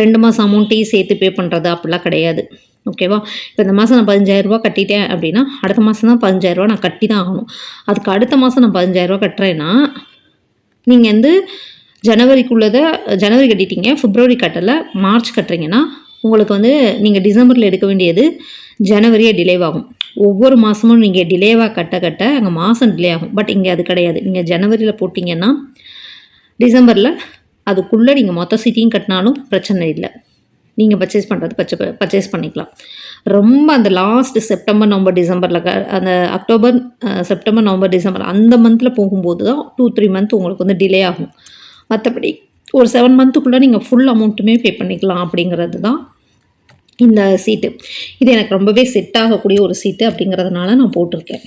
ரெண்டு மாதம் அமௌண்ட்டையும் சேர்த்து பே பண்ணுறது அப்படிலாம் கிடையாது. ஓகேவா இப்போ இந்த மாதம் நான் பதினஞ்சாயிரரூபா கட்டிட்டேன் அப்படின்னா அடுத்த மாதம் தான் பதினஞ்சாயிரரூபா நான் கட்டி தான் ஆகணும். அதுக்கு அடுத்த மாதம் நான் பதினஞ்சாயிரரூபா கட்டுறேன்னா நீங்கள் வந்து ஜனவரிக்குள்ளதை ஜனவரி கட்டிட்டீங்க ஃபிப்ரவரி கட்டலை மார்ச் கட்டுறீங்கன்னா உங்களுக்கு வந்து நீங்கள் டிசம்பரில் எடுக்க வேண்டியது ஜனவரியே டிலேவாகும் ஒவ்வொரு மாதமும் நீங்கள் டிலேவாக கட்ட கட்ட அங்கே மாதம் டிலே ஆகும். பட் இங்கே அது கிடையாது. நீங்கள் ஜனவரியில் போட்டிங்கன்னா டிசம்பரில் அதுக்குள்ளே நீங்கள் மொத்த சிட்டியும் கட்டினாலும் பிரச்சனை இல்லை. நீங்கள் பர்ச்சேஸ் பண்ணுறது பச்சை பர்ச்சேஸ் பண்ணிக்கலாம். ரொம்ப அந்த லாஸ்ட் செப்டம்பர் நவம்பர் டிசம்பரில் க அந்த அக்டோபர் செப்டம்பர் நவம்பர் டிசம்பர் அந்த மந்தில் போகும்போது தான் டூ த்ரீ மந்த் உங்களுக்கு வந்து டிலே ஆகும். மற்றபடி ஒரு செவன் மந்த்துக்குள்ளே நீங்கள் ஃபுல் அமௌண்ட்டுமே பே பண்ணிக்கலாம் அப்படிங்கிறது தான் இந்த சீட்டு இது எனக்கு ரொம்பவே செட் ஆகக்கூடிய ஒரு சீட்டு அப்படிங்கிறதுனால நான் போட்டிருக்கேன்.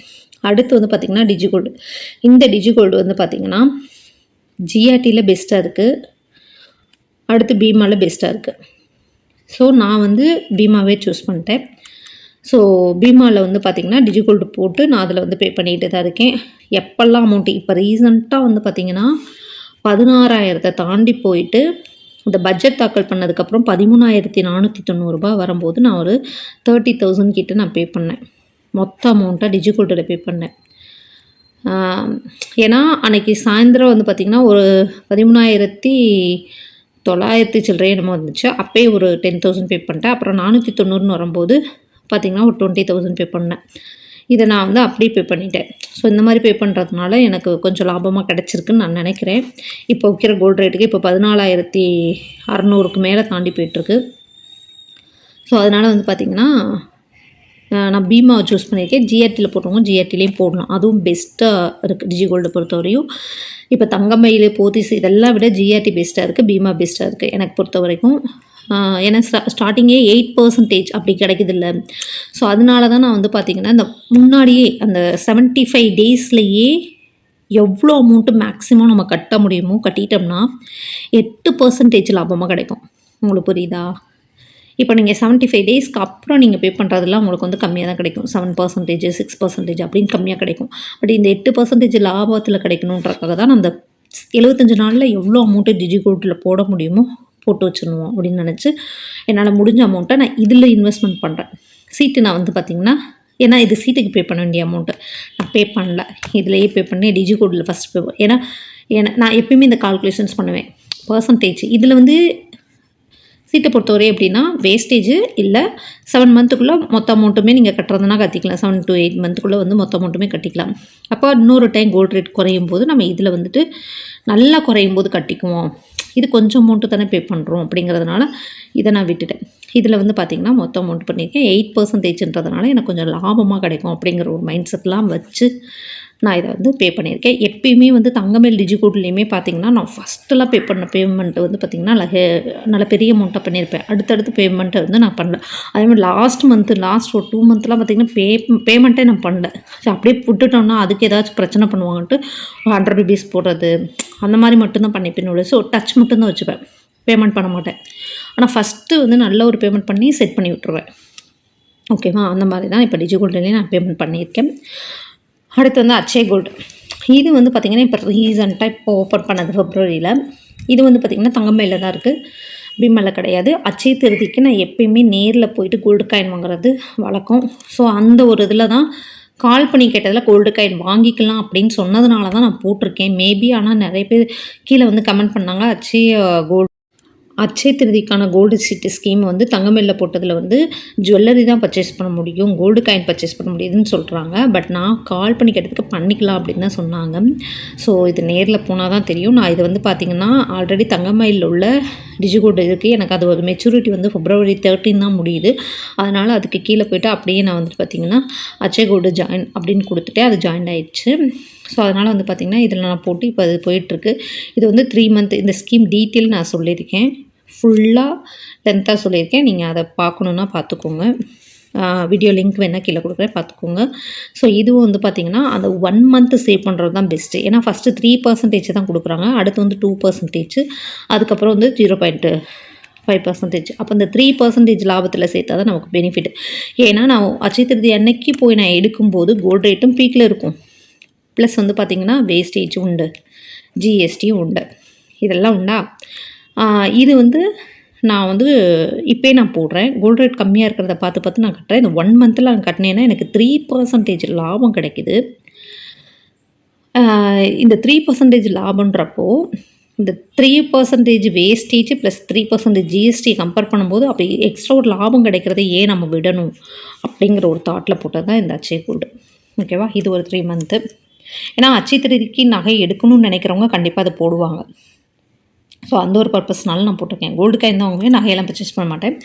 அடுத்து வந்து பார்த்திங்கன்னா டிஜிகோல்டு இந்த டிஜிகோல்டு வந்து பார்த்திங்கன்னா ஜிஆர்டியில் பெஸ்ட்டாக இருக்குது அடுத்து பீமாவில் பெஸ்ட்டாக இருக்குது ஸோ நான் வந்து பீமாவே சூஸ் பண்ணிட்டேன். ஸோ பீமாவில் வந்து பார்த்திங்கன்னா டிஜிகோல்டு போட்டு நான் அதில் வந்து பே பண்ணிகிட்டு தான் இருக்கேன். எப்போல்லாம் அமௌண்ட்டு இப்போ ரீசண்ட்டாக வந்து பார்த்திங்கன்னா பதினாறாயிரத்தை தாண்டி போயிட்டு இந்த பட்ஜெட் தாக்கல் பண்ணதுக்கப்புறம் பதிமூணாயிரத்தி நானூற்றி தொண்ணூறுரூபா வரும்போது நான் ஒரு தேர்ட்டி தௌசண்ட் கிட்டே நான் பே பண்ணேன். மொத்த அமௌண்ட்டாக டிஜிகோல்டில் பே பண்ணேன். ஏன்னா அன்றைக்கி சாயந்தரம் வந்து பார்த்திங்கன்னா ஒரு பதிமூணாயிரத்தி தொள்ளாயிரத்தி சில்லறை என்னமோ வந்துச்சு அப்போயே ஒரு டென் தௌசண்ட் பே பண்ணிட்டேன். அப்புறம் நானூற்றி தொண்ணூறுன்னு வரும்போது பார்த்திங்கன்னா ஒரு டுவெண்ட்டி தௌசண்ட் பே பண்ணேன். இதை நான் வந்து அப்படியே பே பண்ணிட்டேன். ஸோ இந்த மாதிரி பே பண்ணுறதுனால எனக்கு கொஞ்சம் லாபமாக கிடச்சிருக்குன்னு நான் நினைக்கிறேன். இப்போ விற்கிற கோல்டு ரேட்டுக்கு இப்போ பதினாலாயிரத்தி அறநூறுக்கு மேலே தாண்டி போயிட்டுருக்கு. ஸோ அதனால் வந்து பார்த்திங்கன்னா நான் பீமாவை சூஸ் பண்ணியிருக்கேன். ஜிஆர்டியில் போட்டவங்க ஜிஆர்டிலையும் போடலாம். அதுவும் பெஸ்ட்டாக இருக்குது டிஜி கோல்டு பொறுத்தவரையும். இப்போ தங்கமயில் போத்திஸ் இதெல்லாம் விட ஜிஆர்டி பெஸ்ட்டாக இருக்குது பீமா பெஸ்ட்டாக இருக்குது எனக்கு பொறுத்த வரைக்கும் ஏன்னா ஸ்டா ஸ்டார்டிங்கே எயிட் பர்சன்டேஜ் அப்படி கிடைக்குது இல்லை ஸோ அதனால தான் நான் வந்து பார்த்திங்கன்னா இந்த முன்னாடியே அந்த செவன்ட்டி ஃபைவ் டேஸ்லையே எவ்வளோ அமௌண்ட்டு மேக்ஸிமம் நம்ம கட்ட முடியுமோ கட்டிட்டோம்னா எட்டு பர்சன்டேஜ் லாபமாக கிடைக்கும். உங்களுக்கு புரியுதா? இப்போ நீங்கள் செவன்ட்டி ஃபைவ் டேஸ்க்கு அப்புறம் நீங்கள் பே பண்ணுறதுலாம் உங்களுக்கு வந்து கம்மியாக தான் கிடைக்கும். செவன் பர்சன்டேஜ் சிக்ஸ் பர்சன்டேஜ் அப்படின்னு கம்மியாக கிடைக்கும். பட் இந்த எட்டு பர்சன்டேஜ் லாபத்தில் கிடைக்கணுன்றக்காக தான் நான் அந்த எழுபத்தஞ்சு நாளில் எவ்வளோ அமௌண்ட்டு டிஜிகோல்ட்டில் போட முடியுமோ போட்டு வச்சுருவோம் அப்படின்னு நினச்சி என்னால் முடிஞ்ச அமௌண்ட்டை நான் இதில் இன்வெஸ்ட்மெண்ட் பண்ணுறேன் சீட்டு நான் வந்து பார்த்திங்கன்னா ஏன்னா இது சீட்டுக்கு பே பண்ண வேண்டிய அமௌண்ட்டு நான் பே பண்ணல. இதுலேயே பே பண்ணி டிஜி கோடில் ஃபஸ்ட் பே ஏன்னா ஏன்னா நான் எப்பயுமே இந்த கால்குலேஷன்ஸ் பண்ணுவேன். பர்சன்டேஜ் இதில் வந்து சீட்டை பொறுத்தவரை எப்படின்னா வேஸ்டேஜ் இல்லை செவன் மந்த்துக்குள்ளே மொத்த அமௌண்ட்டுமே நீங்கள் கட்டுறதுனா கட்டிக்கலாம். செவன் டு எயிட் மந்த்துக்குள்ளே வந்து மொத்த அமௌண்ட்டுமே கட்டிக்கலாம். அப்போ இன்னொரு டைம் கோல்டு ரேட் குறையும் போது நம்ம இதில் வந்துட்டு நல்லா குறையும் போது கட்டிக்குவோம். இது கொஞ்சம் அமௌண்ட்டு தானே பே பண்ணுறோம் அப்படிங்கிறதுனால இதை நான் விட்டுட்டேன். இதில் வந்து பார்த்திங்கன்னா மொத்தம் அமௌண்ட் பண்ணியிருக்கேன். எயிட் பர்சன்டேஜ்ன்றதுனால எனக்கு கொஞ்சம் லாபமாக கிடைக்கும் அப்படிங்கிற ஒரு மைண்ட் செட்லாம் வச்சு நான் இதை வந்து பே பண்ணியிருக்கேன். எப்பயுமே வந்து தங்கமேல் டிஜிகோட்லேயுமே பார்த்தீங்கன்னா நான் ஃபஸ்ட்டெல்லாம் பே பண்ண பேமெண்ட்டு வந்து பார்த்திங்கன்னா நல்ல ஹே- நல்ல பெரிய அமௌண்ட்டாக பண்ணியிருப்பேன். அடுத்தடுத்து பேமெண்ட்டை வந்து நான் பண்ணல. அதே மாதிரி லாஸ்ட் மந்த்து லாஸ்ட் ஒரு டூ மந்த்லாம் பார்த்திங்கன்னா பே பேமெண்ட்டே நான் பண்ணல. அப்படியே விட்டுட்டோம்னா அதுக்கு ஏதாச்சும் பிரச்சனை பண்ணுவாங்கன்ட்டு ஹண்ட்ரட் ருபீஸ் போடுறது அந்த மாதிரி மட்டும்தான் பண்ணிப்பேன் ஸோ டச் மட்டும்தான் வச்சுப்பேன். பேமெண்ட் பண்ண மாட்டேன். ஆனால் ஃபஸ்ட்டு வந்து நல்ல ஒரு பேமெண்ட் பண்ணி செட் பண்ணி விட்ருவேன் ஓகேவா அந்த மாதிரி தான் இப்போ டிஜிகோல்ட்லேயே நான் பேமெண்ட் பண்ணியிருக்கேன். அடுத்து வந்து அச்சே கோல்டு. இது வந்து பார்த்திங்கன்னா இப்போ ரீசெண்டாக இப்போ ஓப்பன் பண்ணது ஃபெப்ரவரியில் இது வந்து பார்த்திங்கன்னா தங்கமேல தான் இருக்குது பீமலில் கிடையாது. அச்சய திருதிக்கு நான் எப்பயுமே நேரில் போயிட்டு கோல்டு காயின் வாங்குறது வழக்கம். ஸோ அந்த ஒரு இதில் தான் கால் பண்ணி கேட்டதில் கோல்டு காயின் வாங்கிக்கலாம் அப்படின்னு சொன்னதுனால தான் நான் போட்டிருக்கேன். மேபி ஆனால் நிறைய பேர் கீழே வந்து கமெண்ட் பண்ணாங்க அச்சய கோல்டு அச்சய திருதிக்கான கோல்டு சீட்டு ஸ்கீம் வந்து தங்கமேலில் போட்டதில் வந்து ஜுவல்லரி தான் பர்ச்சேஸ் பண்ண முடியும் கோல்டு காயின் பர்ச்சேஸ் பண்ண முடியுதுன்னு சொல்கிறாங்க பட் நான் கால் பண்ணி கேட்டதுக்கு பண்ணிக்கலாம் அப்படின்னு தான் சொன்னாங்க. ஸோ இது நேரில் போனால் தான் தெரியும். நான் இது வந்து பார்த்திங்கன்னா ஆல்ரெடி தங்கமயிலில் உள்ள டிஜிகோல்டு இருக்குது எனக்கு அது ஒரு மெச்சூரிட்டி வந்து ஃபிப்ரவரி தேர்ட்டின் தான் முடியுது. அதனால் அதுக்கு கீழே போய்ட்டு அப்படியே நான் வந்துட்டு பார்த்திங்கன்னா அச்சய கோல்டு ஜாயின் அப்படின்னு கொடுத்துட்டே அது ஜாயின் ஆயிடுச்சு. ஸோ அதனால் வந்து பார்த்திங்கன்னா இதில் நான் போட்டு இப்போ அது போயிட்டுருக்கு இது வந்து த்ரீ மந்த் இந்த ஸ்கீம் டீட்டெயில் நான் சொல்லியிருக்கேன். ஃபுல்லாக லென்த்தாக சொல்லியிருக்கேன். நீங்கள் அதை பார்க்கணுன்னா பார்த்துக்கோங்க. வீடியோ லிங்க் வேணால் கீழே கொடுக்குறேன். பார்த்துக்கோங்க. ஸோ இதுவும் வந்து பார்த்திங்கன்னா அந்த ஒன் மந்த்து சேவ் பண்ணுறது தான் பெஸ்ட்டு ஏன்னா ஃபஸ்ட்டு த்ரீ பர்சன்டேஜ் தான் கொடுக்குறாங்க. அடுத்து வந்து டூ பர்சன்டேஜ் அதுக்கப்புறம் வந்து ஜீரோ பாயிண்ட்டு ஃபைவ் பர்சன்டேஜ் அப்போ இந்த த்ரீ பர்சன்டேஜ் லாபத்தில் சேர்த்தா தான் நமக்கு பெனிஃபிட் ஏன்னா நான் அச்சய திருதி அன்னைக்கு போய் நான் எடுக்கும்போது கோல்டு ரேட்டும் பீக்கில் இருக்கும். ப்ளஸ் வந்து பார்த்திங்கன்னா வேஸ்டேஜும் உண்டு. ஜிஎஸ்டியும் உண்டு. இதெல்லாம் உண்டா? இது வந்து நான் வந்து இப்போயே நான் போடுறேன். கோல்டு ரேட் கம்மியாக இருக்கிறத பார்த்து பார்த்து நான் கட்டுறேன். இந்த ஒன் மந்தில் நான் கட்டினேன்னா எனக்கு த்ரீ பர்சன்டேஜ் லாபம் கிடைக்குது. இந்த த்ரீ பர்சன்டேஜ் லாபன்றப்போ இந்த three percentage wastage plus three percentage GST compare பண்ணும்போது அப்படி எக்ஸ்ட்ரா ஒரு லாபம் கிடைக்கிறத ஏன் நம்ம விடணும்? அப்படிங்கிற ஒரு தாட்டில் போட்டது தான் இந்த அச்சை கோல்டு ஓகேவா இது ஒரு த்ரீ மந்த்து ஏன்னா அச்சை திருக்கி நகை எடுக்கணும்னு நினைக்கிறவங்க கண்டிப்பாக அதை போடுவாங்க. ஸோ அந்த ஒரு பர்பஸ்னால நான் போட்டிருக்கேன். கோல்டு காயின் தான் வாங்குவேன் நகையெல்லாம் பர்ச்சேஸ் பண்ண மாட்டேன்.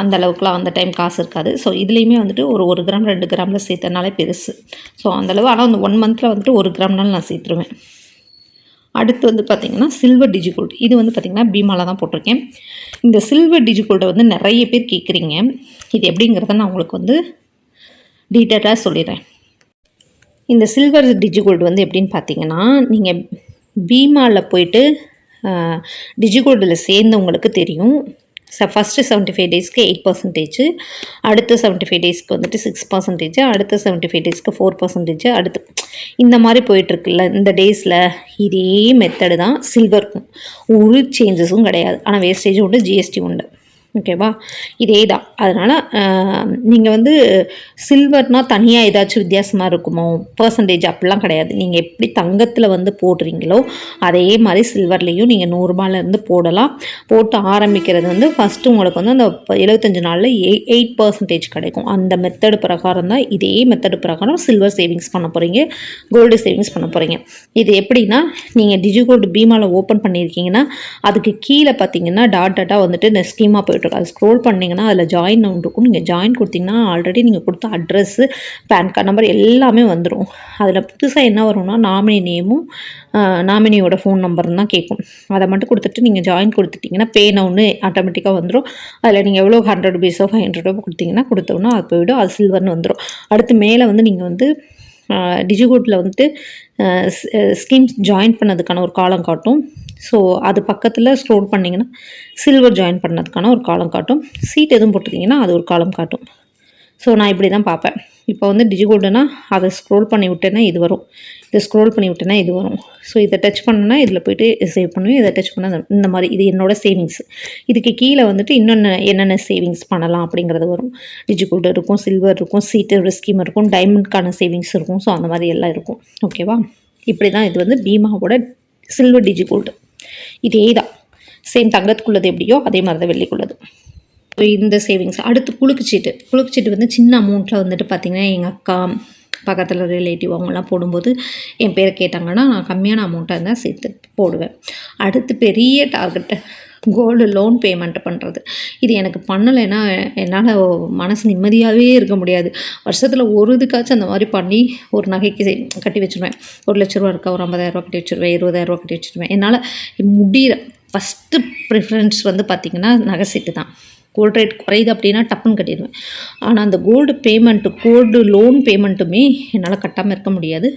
அந்த அளவுக்குலாம் அந்த டைம் காசு இருக்காது. ஸோ இதுலேயுமே வந்துட்டு ஒரு ஒரு கிராம் ரெண்டு கிராமில் சேர்த்தனாலே பெருசு. ஸோ அந்தளவு ஆனால் அந்த ஒன் மந்தில் வந்துட்டு ஒரு கிராம்னாலும் நான் சேர்த்துருவேன். அடுத்து வந்து பார்த்திங்கன்னா சில்வர் டிஜிகோல்டு இது வந்து பார்த்திங்கன்னா பீமாவில் தான் போட்டிருக்கேன். இந்த சில்வர் டிஜிகோல்டை வந்து நிறைய பேர் கேட்குறீங்க இது எப்படிங்கிறத நான் உங்களுக்கு வந்து டீட்டெயிலாக சொல்லிடுறேன். இந்த சில்வர் டிஜிகோல்டு வந்து எப்படின்னு பார்த்தீங்கன்னா நீங்கள் பீமாவில் போயிட்டு டிஜிகோல்டில் சேர்ந்தவங்களுக்கு தெரியும். ச ஃபஸ்ட்டு செவன்ட்டி ஃபைவ் டேஸ்க்கு எயிட் பர்சன்டேஜ் அடுத்த செவன்ட்டி ஃபைவ் டேஸ்க்கு வந்துட்டு சிக்ஸ் பர்சன்டேஜ் அடுத்த செவன்ட்டி ஃபைவ் டேஸ்க்கு ஃபோர் பர்சன்டேஜ் அடுத்து இந்த மாதிரி போயிட்டுருக்குல்ல இந்த டேஸில் இதே மெத்தடு தான் சில்வருக்கும் ஒரு சேஞ்சஸும் கிடையாது. ஆனால் வேஸ்டேஜும் உண்டு ஜிஎஸ்டி உண்டு. ஓகேவா இதே தான் அதனால் நீங்கள் வந்து சில்வர்னால் தனியாக ஏதாச்சும் வித்தியாசமாக இருக்குமோ? பர்சன்டேஜ் அப்படிலாம் கிடையாது. நீங்கள் எப்படி தங்கத்தில் வந்து போடுறீங்களோ அதே மாதிரி சில்வர்லேயும் நீங்கள் நூறுரூபாலேருந்து போடலாம். போட்டு ஆரம்பிக்கிறது வந்து ஃபஸ்ட்டு உங்களுக்கு வந்து அந்த எழுபத்தஞ்சு நாளில் எ எயிட் பர்சன்டேஜ் கிடைக்கும். அந்த மெத்தடு பிரகாரம் தான் இதே மெத்தடு பிரகாரம் சில்வர் சேவிங்ஸ் பண்ண போகிறீங்க கோல்டு சேவிங்ஸ் பண்ண போகிறீங்க இது எப்படின்னா நீங்கள் டிஜி கோல்டு பீமாவில் ஓப்பன் பண்ணியிருக்கீங்கன்னா அதுக்கு கீழே பார்த்தீங்கன்னா டாட் டாட்டாக வந்துட்டு இந்த ஸ்கீமாக போயிடும் போயிட்டுருக்கும் அது ஸ்க்ரோல் பண்ணிங்கன்னா அதில் ஜாயின் ஒன்று இருக்கும் நீங்கள் ஜாயின் கொடுத்தீங்கன்னா ஆல்ரெடி நீங்கள் கொடுத்த அட்ரஸ்ஸு பேன் கார்டு நம்பர் எல்லாமே வந்துடும் அதில் புதுசாக என்ன வரும்னா நாமினி நேமும் நாமினியோட ஃபோன் நம்பரும் தான் கேட்கும். அதை மட்டும் கொடுத்துட்டு நீங்கள் ஜாயின் கொடுத்துட்டிங்கன்னா பே ஒன்று ஆட்டோமேட்டிக்காக வந்துடும் அதில் நீங்கள் எவ்வளோ? ஹண்ட்ரட் ருபீஸோ ஃபைவ் ஹண்ட்ரட் ரூபா கொடுத்தீங்கன்னா கொடுத்தோன்னா அது போய்டும் அது சில்வர்னு வந்துடும் அடுத்து மேலே வந்து நீங்கள் வந்து டிஜிகோட்டில் வந்துட்டு ஸ்கீம்ஸ் ஜாயின் பண்ணதுக்கான ஒரு காலம் காட்டும். ஸோ அது பக்கத்தில் ஸ்க்ரோல் பண்ணிங்கன்னா சில்வர் ஜாயின் பண்ணதுக்கான ஒரு காலம் காட்டும். சீட் எதுவும் போட்டிருந்தீங்கன்னா அது ஒரு காலம் காட்டும். ஸோ நான் இப்படி தான் பார்ப்பேன். இப்போ வந்து டிஜிகோல்டுனா அதை ஸ்க்ரோல் பண்ணி விட்டேன்னா இது வரும். இதை ஸ்க்ரோல் பண்ணி விட்டேன்னா இது வரும். ஸோ இதை டச் பண்ணோன்னா இதில் போய்ட்டு சேவ் பண்ணுவேன். இதை டச் பண்ணால் இந்த மாதிரி இது என்னோடய சேவிங்ஸ் இதுக்கு கீழே வந்துட்டு இன்னொன்று என்னென்ன சேவிங்ஸ் பண்ணலாம் அப்படிங்கிறது வரும். டிஜிகோல்டு இருக்கும் சில்வர் இருக்கும் சீட்டு ஸ்கீம் இருக்கும் டைமண்ட்கான சேவிங்ஸ் இருக்கும். ஸோ அந்த மாதிரி எல்லாம் இருக்கும். ஓகேவா இப்படி தான் இது வந்து பீமாவோட சில்வர் டிஜிகோல்டு இதே தான். சேம் தங்கத்துக்குள்ளது எப்படியோ அதே மாதிரி தான் வெள்ளிக்குள்ளது. இந்த சேவிங்ஸ் அடுத்து குலுக்குச்சீட்டு குலுக்குச்சீட்டு வந்து சின்ன அமௌண்ட்டில் வந்துட்டு பார்த்திங்கன்னா எங்கள் அக்கா பக்கத்தில் ரிலேட்டிவ் அவங்களாம் போடும்போது என் பேர் கேட்டாங்கன்னா நான் கம்மியான அமௌண்ட்டாக தான் சேர்த்து போடுவேன். அடுத்து பெரிய டார்கெட்டு கோல்டு லோன் பேமெண்ட் பண்ணுறது இது எனக்கு பண்ணலைன்னா என்னால் மனசு நிம்மதியாகவே இருக்க முடியாது. வருஷத்தில் ஒரு இதுக்காச்சும் அந்த மாதிரி பண்ணி ஒரு நகைக்கு கட்டி வச்சுருவேன். ஒரு லட்ச ரூபா இருக்கா ஒரு ஐம்பதாயிரரூபா கட்டி வச்சுருவேன் இருபதாயிரரூபா கட்டி வச்சுருவேன். என்னால் முடிகிற ஃபஸ்ட்டு ப்ரிஃபரன்ஸ் வந்து பார்த்திங்கன்னா நகை சீட்டு தான். கோல்டு ரேட் குறையுது அப்படின்னா டப்புன்னு கட்டிடுவேன். ஆனால் அந்த கோல்டு பேமெண்ட்டு கோல்டு லோன் பேமெண்ட்டுமே என்னால் கட்டாமல் இருக்க முடியாது.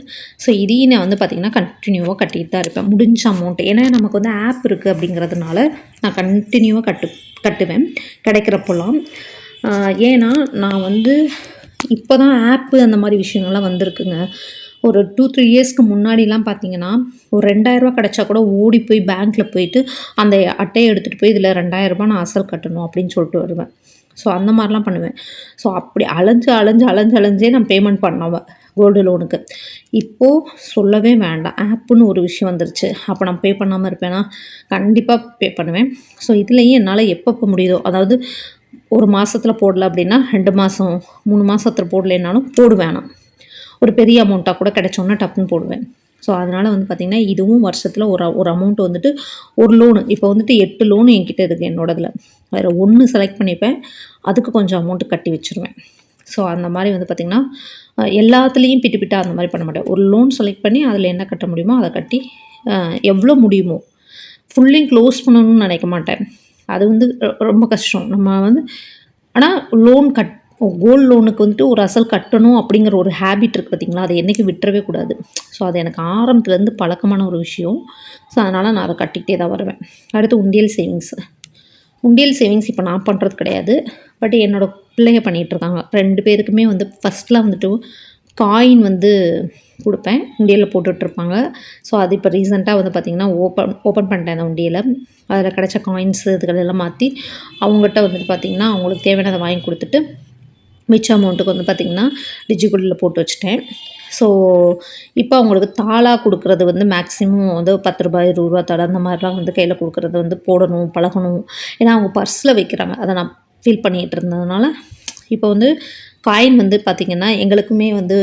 ஸோ இதையும் நான் வந்து பார்த்திங்கன்னா கண்டினியூவாக கட்டிட்டு தான் இருப்பேன். முடிஞ்ச அமௌண்ட்டு ஏன்னா நமக்கு வந்து ஆப் இருக்குது அப்படிங்கிறதுனால நான் கண்டினியூவாக கட்டு கட்டுவேன். கிடைக்கிறப்போலாம். ஏன்னா நான் வந்து இப்போ தான் ஆப்பு அந்த மாதிரி விஷயங்கள்லாம் வந்திருக்குங்க. ஒரு டூ த்ரீ இயர்ஸ்க்கு முன்னாடிலாம் பார்த்தீங்கன்னா ஒரு ரெண்டாயிரரூபா கிடச்சா கூட ஓடி போய் பேங்க்கில் போயிட்டு அந்த அட்டையை எடுத்துகிட்டு போய் இதில் ரெண்டாயிரரூபா நான் அசல் கட்டணும் அப்படின்னு சொல்லிட்டு வருவேன். ஸோ அந்த மாதிரிலாம் பண்ணுவேன். ஸோ அப்படி அலைஞ்சு அலைஞ்சு அலைஞ்சு அலைஞ்சே நான் பேமெண்ட் பண்ணவன் கோல்டு லோனுக்கு இப்போது சொல்லவே வேண்டாம். ஆப்புன்னு ஒரு விஷயம் வந்துருச்சு. அப்போ நான் பே பண்ணாமல் இருப்பேன்னா கண்டிப்பாக பே பண்ணுவேன். ஸோ இதுலேயும் என்னால் எப்பப்போ முடியுதோ அதாவது ஒரு மாதத்தில் போடல அப்படின்னா ரெண்டு மாதம் மூணு மாதத்தில் போடலைன்னாலும் போடுவேன் நான். ஒரு பெரிய அமௌண்ட்டாக கூட கிடச்சோன்னா டப்புன்னு போடுவேன். ஸோ அதனால் வந்து பார்த்திங்கன்னா இதுவும் வருஷத்தில் ஒரு ஒரு அமௌண்ட் வந்துட்டு ஒரு லோனு இப்போ வந்துட்டு எட்டு லோனு என்கிட்ட இருக்குது என்னோடதில். வேறு ஒன்று செலக்ட் பண்ணிப்பேன். அதுக்கு கொஞ்சம் அமௌண்ட்டு கட்டி வச்சுருவேன். ஸோ அந்த மாதிரி வந்து பார்த்திங்கன்னா எல்லாத்துலேயும் பிட்டு பிட்டாக அந்த மாதிரி பண்ண மாட்டேன். ஒரு லோன் செலக்ட் பண்ணி அதில் என்ன கட்ட முடியுமோ அதை கட்டி எவ்வளோ முடியுமோ ஃபுல்லையும் க்ளோஸ் பண்ணணும்னு நினைக்க மாட்டேன். அது வந்து ரொம்ப கஷ்டம். நம்ம வந்து ஆனால் லோன் கட் கோல்டு லோனுக்கு வந்துட்டு ஒரு அசல் கட்டணும் அப்படிங்கிற ஒரு ஹேபிட் இருக்குது பார்த்திங்களா? அதை என்றைக்கும் விட்டுறவே கூடாது. ஸோ அது எனக்கு ஆரம்பத்துலேருந்து பழக்கமான ஒரு விஷயம். ஸோ அதனால் நான் அதை கட்டிக்கிட்டே தான் வருவேன். அடுத்து உண்டியல் சேவிங்ஸ் உண்டியல் சேவிங்ஸ் இப்போ நான் பண்ணுறது கிடையாது. பட் என்னோடய பிள்ளைங்க பண்ணிகிட்ருக்காங்க ரெண்டு பேருக்குமே வந்து ஃபஸ்ட்டில் வந்துட்டு காயின் வந்து கொடுப்பேன். உண்டியலில் போட்டுட்ருப்பாங்க ஸோ அது இப்போ ரீசெண்டாக வந்து பார்த்திங்கன்னா ஓப்பன் ஓப்பன் பண்ணிட்டேன் அந்த உண்டியலை. அதில் கிடச்ச காயின்ஸு இதுகளெல்லாம் மாற்றி அவங்ககிட்ட வந்துட்டு பார்த்திங்கன்னா அவங்களுக்கு தேவையானதை வாங்கி கொடுத்துட்டு மிச்ச அமௌண்ட்டுக்கு வந்து பார்த்திங்கன்னா டிஜிகுலில் போட்டு வச்சுட்டேன். ஸோ இப்போ அவங்களுக்கு தாளாக கொடுக்குறது வந்து மேக்ஸிமம் வந்து பத்து ரூபாய் இருபது ரூபா தடை அந்த மாதிரிலாம் வந்து கையில் கொடுக்குறது வந்து போடணும் பழகணும். ஏன்னா அவங்க பர்ஸில் வைக்கிறாங்க. அதை நான் ஃபீல் பண்ணிகிட்டு இருந்ததுனால இப்போ வந்து காயின் வந்து பார்த்திங்கன்னா எங்களுக்குமே வந்து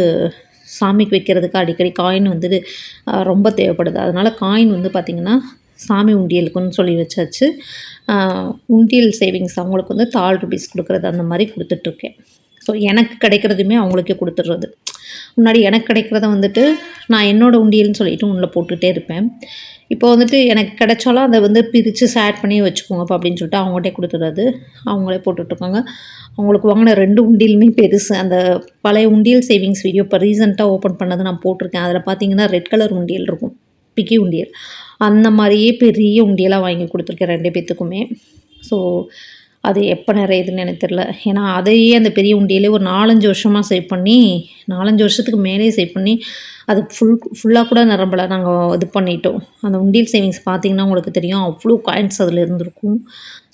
சாமிக்கு வைக்கிறதுக்கு அடிக்கடி காயின் வந்து ரொம்ப தேவைப்படுது. அதனால் காயின் வந்து பார்த்திங்கன்னா சாமி உண்டியலுக்குன்னு சொல்லி வச்சாச்சு. உண்டியல் சேவிங்ஸ் அவங்களுக்கு வந்து தாள் ருபீஸ் கொடுக்குறது அந்த மாதிரி கொடுத்துட்ருக்கேன் ஸோ எனக்கு கிடைக்கிறதுமே அவங்களுக்கே கொடுத்துட்றது. முன்னாடி எனக்கு கிடைக்கிறத வந்துட்டு நான் என்னோடய உண்டியல்னு சொல்லிட்டு உன்னில் போட்டுகிட்டே இருப்பேன். இப்போ வந்துட்டு எனக்கு கிடைச்சாலும் அதை வந்து பிரித்து சேட் பண்ணி வச்சுக்கோங்கப்பா அப்படின்னு சொல்லிட்டு அவங்கள்ட்டே கொடுத்துட்றது. அவங்களே போட்டுட்ருக்காங்க அவங்களுக்கு வாங்கின ரெண்டு உண்டியலுமே பெருசு. அந்த பழைய உண்டியல் சேவிங்ஸ் வீடியோ இப்போ ரீசெண்டாக ஓப்பன் பண்ணதை நான் போட்டிருக்கேன். அதில் பார்த்தீங்கன்னா ரெட் கலர் உண்டியல் இருக்கும். பிக்கி உண்டியல். அந்த மாதிரியே பெரிய உண்டியலாக வாங்கி கொடுத்துருக்கேன் ரெண்டு பேர்த்துக்குமே ஸோ அது எப்போ நிறையுதுன்னு எனக்கு தெரில ஏன்னா அதையே அந்த பெரிய உண்டியிலே ஒரு நாலஞ்சு வருஷமாக சேவ் பண்ணி நாலஞ்சு வருஷத்துக்கு மேலேயே சேவ் பண்ணி அது ஃபுல் ஃபுல்லாக கூட நிரம்பலை. நாங்கள் இது பண்ணிட்டோம். அந்த உண்டியல் சேவிங்ஸ் பார்த்தீங்கன்னா உங்களுக்கு தெரியும் அவ்வளோ காயின்ஸ் அதில் இருந்திருக்கும்.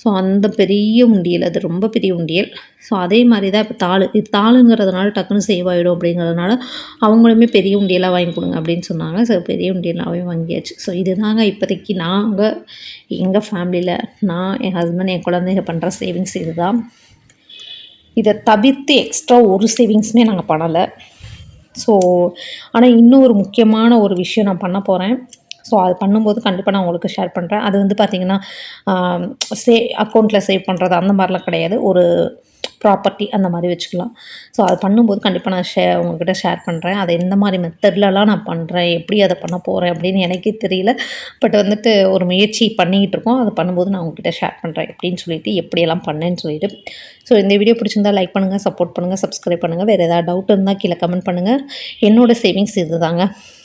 ஸோ அந்த பெரிய உண்டியல் அது ரொம்ப பெரிய உண்டியல். ஸோ அதே மாதிரி தான் இப்போ தாள். இது தாளுங்கிறதுனால டக்குன்னு சேவ் ஆகிடும் அப்படிங்கிறதுனால அவங்களுமே பெரிய உண்டியலாக வாங்கி கொடுங்க அப்படின்னு சொன்னாங்க. ஸோ பெரிய உண்டியலாகவே வாங்கியாச்சு. ஸோ இதுதாங்க இப்போதைக்கு நாங்கள் எங்கள் ஃபேமிலியில் நான் என் ஹஸ்பண்ட் என் குழந்தைங்க பண்ணுற சேவிங்ஸ் இது தான் இதை தவிர்த்து எக்ஸ்ட்ரா ஒரு சேவிங்ஸுமே நாங்கள் பண்ணலை. ஸோ ஆனால் இன்னும் ஒரு முக்கியமான ஒரு விஷயம் நான் பண்ண போகிறேன் ஸோ அது பண்ணும்போது கண்டிப்பாக நான் உங்களுக்கு ஷேர் பண்ணுறேன் அது வந்து பார்த்திங்கன்னா சே அக்கௌண்ட்டில் சேவ் பண்ணுறது அந்த மாதிரிலாம் கிடையாது. ஒரு ப்ராப்பர்ட்டி அந்த மாதிரி வச்சுக்கலாம். ஸோ அது பண்ணும்போது கண்டிப்பாக நான் ஷே உங்ககிட்ட ஷேர் பண்ணுறேன் அதை எந்த மாதிரி மெத்தட்லலாம் நான் பண்ணுறேன் எப்படி அதை பண்ண போகிறேன் அப்படின்னு எனக்கே தெரியல. பட் வந்துட்டு ஒரு முயற்சி பண்ணிக்கிட்டு இருக்கோம். அது பண்ணும்போது நான் உங்ககிட்ட ஷேர் பண்ணுறேன் எப்படின்னு சொல்லிட்டு எப்படியெல்லாம் பண்ணேன்னு சொல்லிட்டு. ஸோ இந்த வீடியோ பிடிச்சிருந்தா லைக் பண்ணுங்கள் சப்போர்ட் பண்ணுங்கள் சப்ஸ்கிரைப் பண்ணுங்கள் வேறு ஏதாவது டவுட் இருந்தால் கீழே கமெண்ட் பண்ணுங்கள் என்னோடய சேவிங்ஸ் இது தாங்க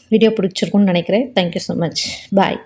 வீடியோ பிடிச்சிருக்குன்னு நினைக்கிறேன். Thank you so much bye